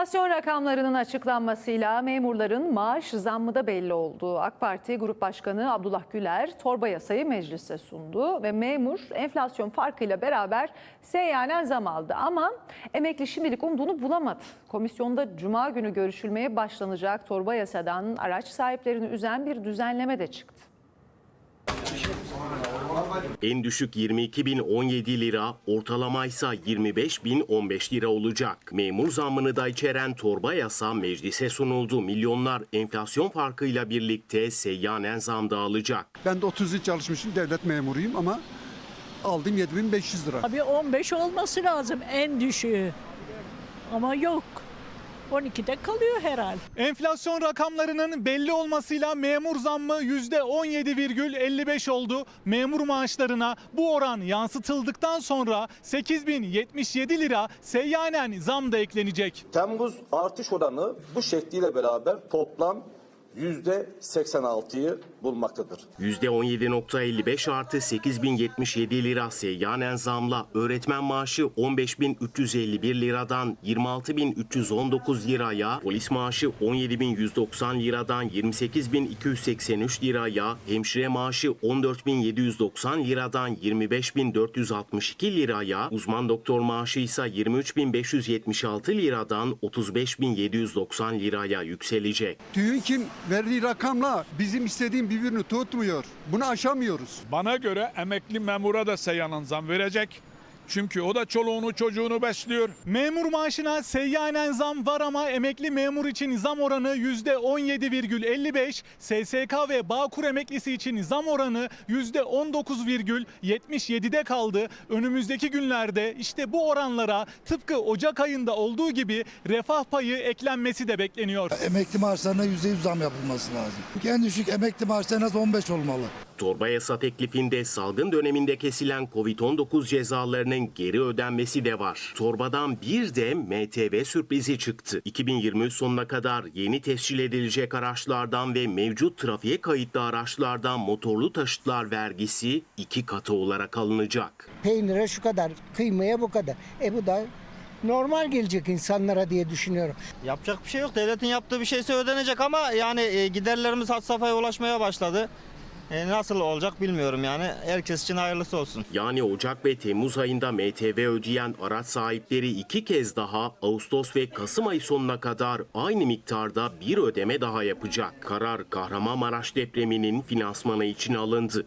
Enflasyon rakamlarının açıklanmasıyla memurların maaş zammı da belli oldu. AK Parti Grup Başkanı Abdullah Güler torba yasayı meclise sundu ve memur enflasyon farkıyla beraber seyyanen zam aldı. Ama emekli şimdilik umduğunu bulamadı. Komisyonda cuma günü görüşülmeye başlanacak torba yasadan araç sahiplerini üzen bir düzenleme de çıktı. En düşük 22.017 lira, ortalama ise 25.015 lira olacak. Memur zammını da içeren torba yasa meclise sunuldu. Milyonlar enflasyon farkıyla birlikte seyyanen zam da alacak. Ben de 30 yıl çalışmışım, devlet memuruyum ama aldım 7500 lira. Tabii 15 olması lazım en düşüğü. Ama yok. 12'de kalıyor herhal. Enflasyon rakamlarının belli olmasıyla memur zammı %17,55 oldu. Memur maaşlarına bu oran yansıtıldıktan sonra 8077 lira seyyanen zam da eklenecek. Temmuz artış oranı bu şekliyle beraber toplam %86'yı bulmaktadır. %17.55 artı 8077 lira seyyanen zamla öğretmen maaşı 15.351 liradan 26.319 liraya, polis maaşı 17.190 liradan 28.283 liraya, hemşire maaşı 14.790 liradan 25.462 liraya, uzman doktor maaşı ise 23.576 liradan 35.790 liraya yükselecek. TÜİK'in verdiği rakamla bizim istediğim birbirini tutmuyor. Bunu aşamıyoruz. Bana göre emekli memura da seyyanen zam verecek. Çünkü o da çoluğunu çocuğunu besliyor. Memur maaşına seyyanen zam var ama emekli memur için zam oranı %17,55, SSK ve Bağkur emeklisi için zam oranı %19,77'de kaldı. Önümüzdeki günlerde işte bu oranlara tıpkı Ocak ayında olduğu gibi refah payı eklenmesi de bekleniyor. Emekli maaşlarına %100 zam yapılması lazım. En düşük emekli maaşı en az 15 olmalı. Torba yasa teklifinde salgın döneminde kesilen Covid-19 cezalarının geri ödenmesi de var. Torbadan bir de MTV sürprizi çıktı. 2023 sonuna kadar yeni tescil edilecek araçlardan ve mevcut trafiğe kayıtlı araçlardan motorlu taşıtlar vergisi iki katı olarak alınacak. peynire şu kadar, kıymaya bu kadar. E bu da normal gelecek insanlara diye düşünüyorum. Yapacak bir şey yok. Devletin yaptığı bir şeyse ödenecek ama yani e, giderlerimiz had safhaya ulaşmaya başladı. E, nasıl olacak bilmiyorum yani. Herkes için hayırlısı olsun. Yani Ocak ve Temmuz ayında MTV ödeyen araç sahipleri iki kez daha Ağustos ve Kasım ayı sonuna kadar aynı miktarda bir ödeme daha yapacak. Karar Kahramanmaraş depreminin finansmanı için alındı.